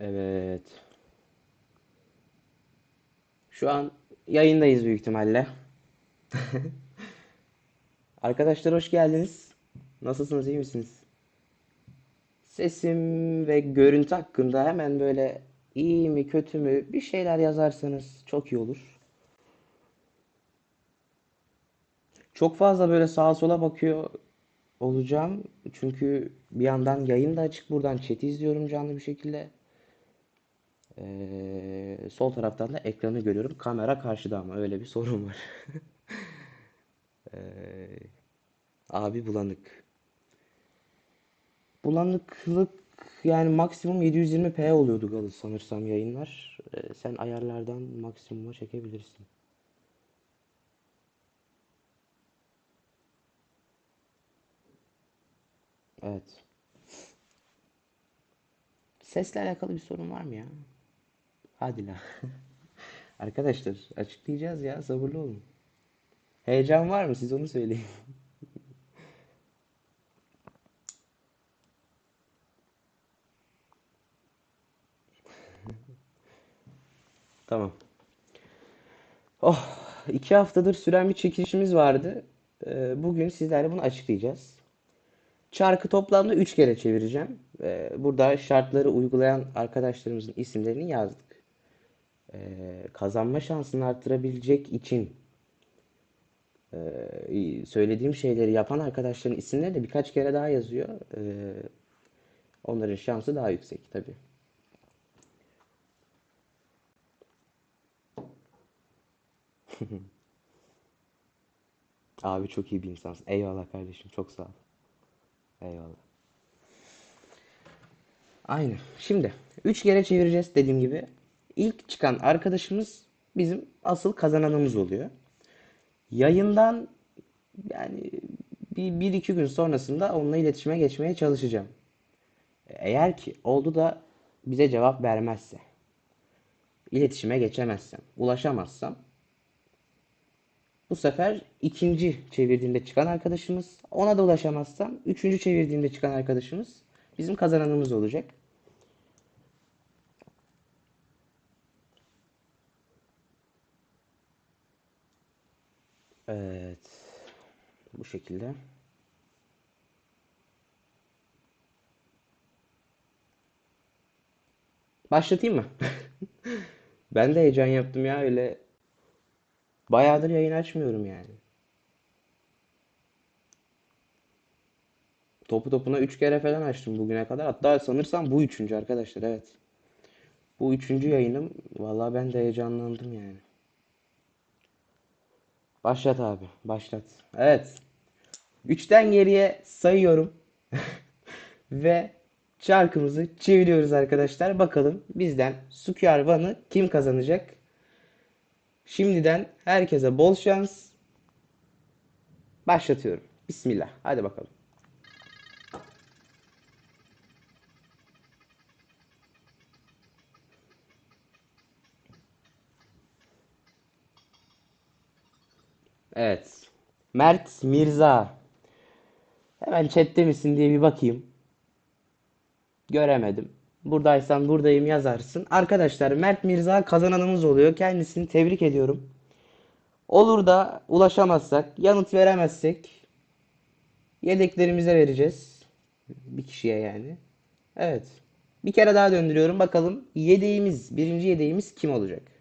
Evet. Şu an yayındayız büyük ihtimalle. Arkadaşlar hoş geldiniz. Nasılsınız, iyi misiniz? Sesim ve görüntü hakkında hemen böyle iyi mi kötü mü bir şeyler yazarsanız çok iyi olur. Çok fazla böyle sağa sola bakıyor olacağım. Çünkü bir yandan yayın da açık. Buradan chat'i izliyorum canlı bir şekilde. Ee, sol taraftan da ekranı görüyorum. Kamera karşıda ama öyle bir sorun var. Ee, abi bulanık. Bulanıklık yani maksimum 720p oluyordu Galı sanırsam yayınlar. Ee, sen ayarlardan maksimuma çekebilirsin. Evet. Sesle alakalı bir sorun var mı ya? Hadi la. Arkadaşlar açıklayacağız ya sabırlı olun. Heyecan var mı? Siz onu söyleyin. Tamam. Oh, iki haftadır süren bir çekilişimiz vardı. Ee, bugün sizlerle bunu açıklayacağız. Çarkı toplamda 3 kere çevireceğim. Ee, burada şartları uygulayan arkadaşlarımızın isimlerini yazdık. Ee, kazanma şansını arttırabilecek için e, söylediğim şeyleri yapan arkadaşların isimleri de birkaç kere daha yazıyor. Ee, onların şansı daha yüksek tabii. Abi çok iyi bir insansın. Eyvallah kardeşim. Çok sağ ol. Eyvallah. Aynen. Şimdi 3 kere çevireceğiz dediğim gibi. İlk çıkan arkadaşımız bizim asıl kazananımız oluyor. Yayından yani bir, bir iki gün sonrasında onunla iletişime geçmeye çalışacağım. Eğer ki oldu da bize cevap vermezse, iletişime geçemezsem, ulaşamazsam bu sefer ikinci çevirdiğimde çıkan arkadaşımız, ona da ulaşamazsam üçüncü çevirdiğimde çıkan arkadaşımız bizim kazananımız olacak. Evet. Bu şekilde. Başlatayım mı? Ben de heyecan yaptım ya öyle. Bayağıdır yayın açmıyorum yani. Topu topuna 3 kere falan açtım bugüne kadar. Hatta sanırsam bu üçüncü arkadaşlar evet. Bu üçüncü yayınım. Vallahi ben de heyecanlandım yani. Başlat abi. Başlat. Evet. Üçten geriye sayıyorum. Ve çarkımızı çeviriyoruz arkadaşlar. Bakalım bizden Sukyar Van'ı kim kazanacak? Şimdiden herkese bol şans. Başlatıyorum. Bismillah. Hadi bakalım. Evet. Mert Mirza. Hemen chatte misin diye bir bakayım. Göremedim. Buradaysan buradayım yazarsın. Arkadaşlar Mert Mirza kazananımız oluyor. Kendisini tebrik ediyorum. Olur da ulaşamazsak, yanıt veremezsek yedeklerimize vereceğiz. Bir kişiye yani. Evet. Bir kere daha döndürüyorum. Bakalım yedeğimiz, birinci yedeğimiz kim olacak?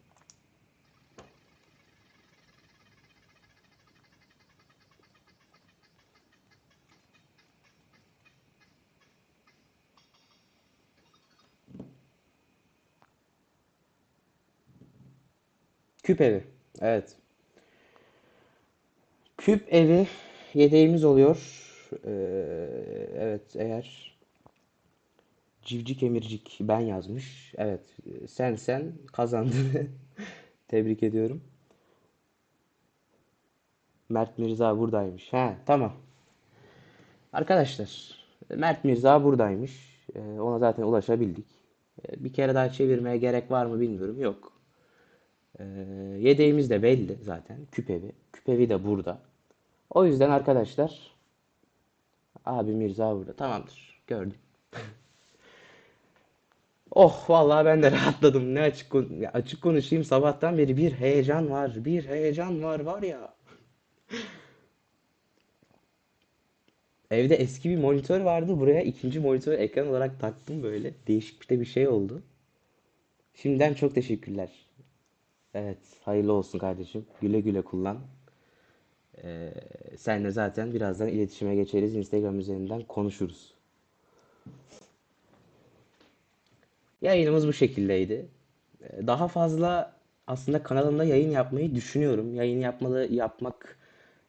Küp evi. Evet. Küp evi yedeğimiz oluyor. Ee, evet eğer civcik emircik ben yazmış. Evet sen sen kazandın. Tebrik ediyorum. Mert Mirza buradaymış. Ha tamam. Arkadaşlar Mert Mirza buradaymış. Ee, ona zaten ulaşabildik. Ee, bir kere daha çevirmeye gerek var mı bilmiyorum. Yok. Ee, yedeğimiz de belli zaten. Küpevi. Küpevi de burada. O yüzden arkadaşlar abi Mirza burada. Tamamdır. Gördüm. Oh vallahi ben de rahatladım. Ne açık kon- açık konuşayım sabahtan beri bir heyecan var. Bir heyecan var var ya. Evde eski bir monitör vardı. Buraya ikinci monitör ekran olarak taktım böyle. Değişik de bir şey oldu. Şimdiden çok teşekkürler. Evet, hayırlı olsun kardeşim. Güle güle kullan. Ee, senle zaten birazdan iletişime geçeriz. Instagram üzerinden konuşuruz. Yayınımız bu şekildeydi. Ee, Daha fazla aslında kanalımda yayın yapmayı düşünüyorum. Yayın yapmalı yapmak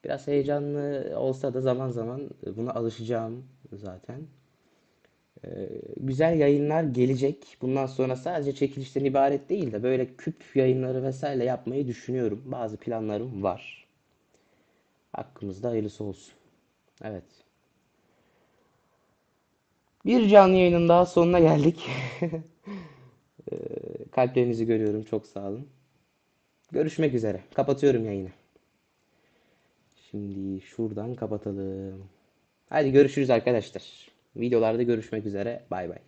biraz heyecanlı olsa da zaman zaman buna alışacağım zaten. Güzel yayınlar gelecek. Bundan sonra sadece çekilişten ibaret değil de böyle küp yayınları vesaire yapmayı düşünüyorum. Bazı planlarım var. Hakkımızda hayırlısı olsun. Evet. Bir canlı yayının daha sonuna geldik. Kalplerinizi görüyorum. Çok sağ olun. Görüşmek üzere. Kapatıyorum yayını. Şimdi şuradan kapatalım. Hadi görüşürüz arkadaşlar. Videolarda görüşmek üzere. Bay bay.